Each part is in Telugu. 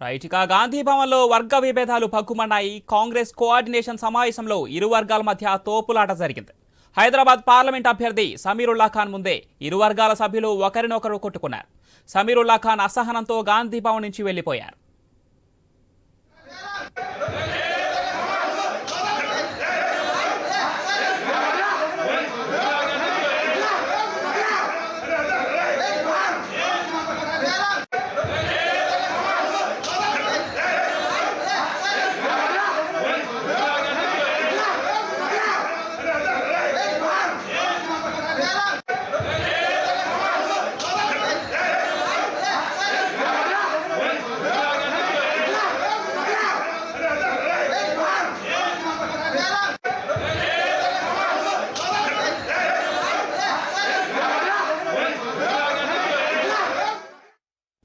రైట్ ఇక గాంధీ భవన్లో వర్గ విభేదాలు పక్కుమన్నాయి కాంగ్రెస్ కోఆర్డినేషన్ సమావేశంలో ఇరు వర్గాల మధ్య తోపులాట జరిగింది. హైదరాబాద్ పార్లమెంట్ అభ్యర్థి సమీరుల్లా ఖాన్ ముందే ఇరు వర్గాల సభ్యులు ఒకరినొకరు కొట్టుకున్నారు. సమీరుల్లా ఖాన్ అసహనంతో గాంధీ భవన్ నుంచి వెళ్ళిపోయారు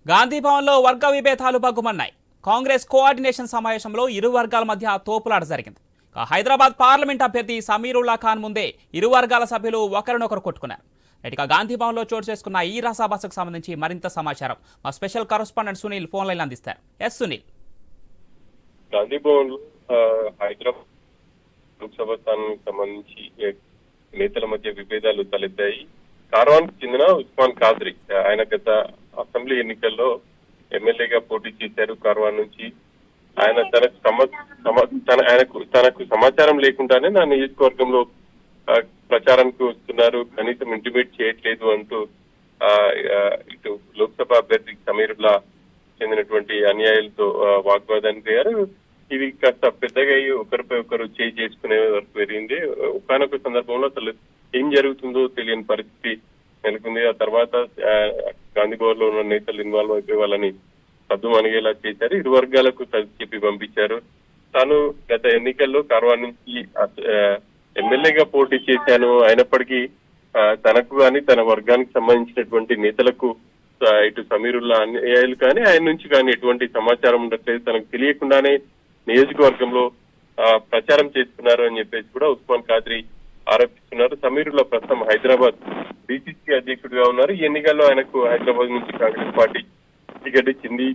గాంధీభవన్లో వర్గ విభేదాలు భగ్గుమన్నాయి. కాంగ్రెస్ కోఆర్డినేషన్ సమావేశంలో ఇరు వర్గాల మధ్య తోపులాట జరిగింది. హైదరాబాద్ పార్లమెంట్ అభ్యర్థి సమీరుల్లా ఖాన్ ముందే ఇరు వర్గాల సభ్యులు ఒకరినొకరు కొట్టుకున్నారు. నేటిగా గాంధీభవన్లో చోటు చేసుకున్న ఈ రసాభాసకు సంబంధించి మరింత సమాచారం మా special correspondent Sunil phone line అందిస్తారు. ఎస్ సునీల్. గాంధీభవన్ హైదరాబాద్ లోక్సభ స్థానానికి సంబంధించి నేతల మధ్య విభేదాలు తలెత్తాయి. కార్వాన్ చెందిన ఉస్మాన్ ఖాద్రి ఆయన గత అసెంబ్లీ ఎన్నికల్లో ఎమ్మెల్యేగా పోటీ చేశారు కార్వాన్ నుంచి. ఆయన తనకు తన ఆయనకు తనకు సమాచారం లేకుండానే నా నియోజకవర్గంలో ప్రచారానికి వస్తున్నారు. కనీసం ఇంటిమేట్ చేయట్లేదు అంటూ ఆ, ఇటు లోక్సభ అభ్యర్థి సమీర్లా చెందినటువంటి అన్యాయాలతో వాగ్వాదానికి అయ్యారు ఇది కాస్త పెద్దగా అయ్యి ఒకరిపై ఒకరు చేయి చేసుకునే వరకు పెరిగింది. ఒకనొక సందర్భంలో అసలు ఏం జరుగుతుందో తెలియని పరిస్థితి నెలకొంది. ఆ తర్వాత ఆ, గాంధీ భవన్లో ఉన్న నేతలు ఇన్వాల్వ్ అయిపోయి వాళ్ళని సద్దు అణిగేలా చేశారు. ఇరు వర్గాలకు చెప్పి పంపించారు. తాను గత ఎన్నికల్లో కార్వా నుంచి ఎమ్మెల్యేగా పోటీ చేశాను. అయినప్పటికీ తనకు కానీ తన వర్గానికి సంబంధించినటువంటి నేతలకు ఇటు సమీరుల్లా అన్యాయాలు కానీ ఆయన నుంచి కానీ ఎటువంటి సమాచారం ఉండట్లేదు. తనకు తెలియకుండానే నియోజకవర్గంలో ఆ, ప్రచారం చేస్తున్నారు అని చెప్పేసి కూడా ఉస్మాన్ ఖాద్రి ఆరోపిస్తున్నారు. సమీరుల్లా ప్రస్తుతం హైదరాబాద్ డిసిసి అధ్యక్షుడిగా ఉన్నారు. ఈ ఎన్నికల్లో ఆయనకు హైదరాబాద్ నుంచి కాంగ్రెస్ పార్టీ టికెట్ ఇచ్చింది.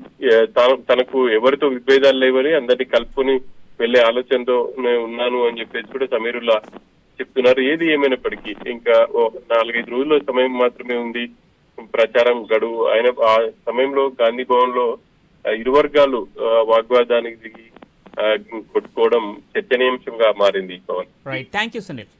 తాను- తనకు ఎవరితో విభేదాలు లేవని అందరినీ కలుపుకొని వెళ్ళే ఆలోచనతో నేను ఉన్నాను అని చెప్పేసి కూడా సమీరుల్లా చెప్తున్నారు. ఏది ఏమైనప్పటికీ ఇంకా ఓ నాలుగైదు రోజుల సమయం మాత్రమే ఉంది. ప్రచారం గడువు ఆయన ఆ సమయంలో గాంధీ భవన్లో ఇరు వర్గాలు వాగ్వాదానికి దిగి కొట్టుకోవడం చర్చనీయాంశంగా మారింది Pavan right thank you Sunil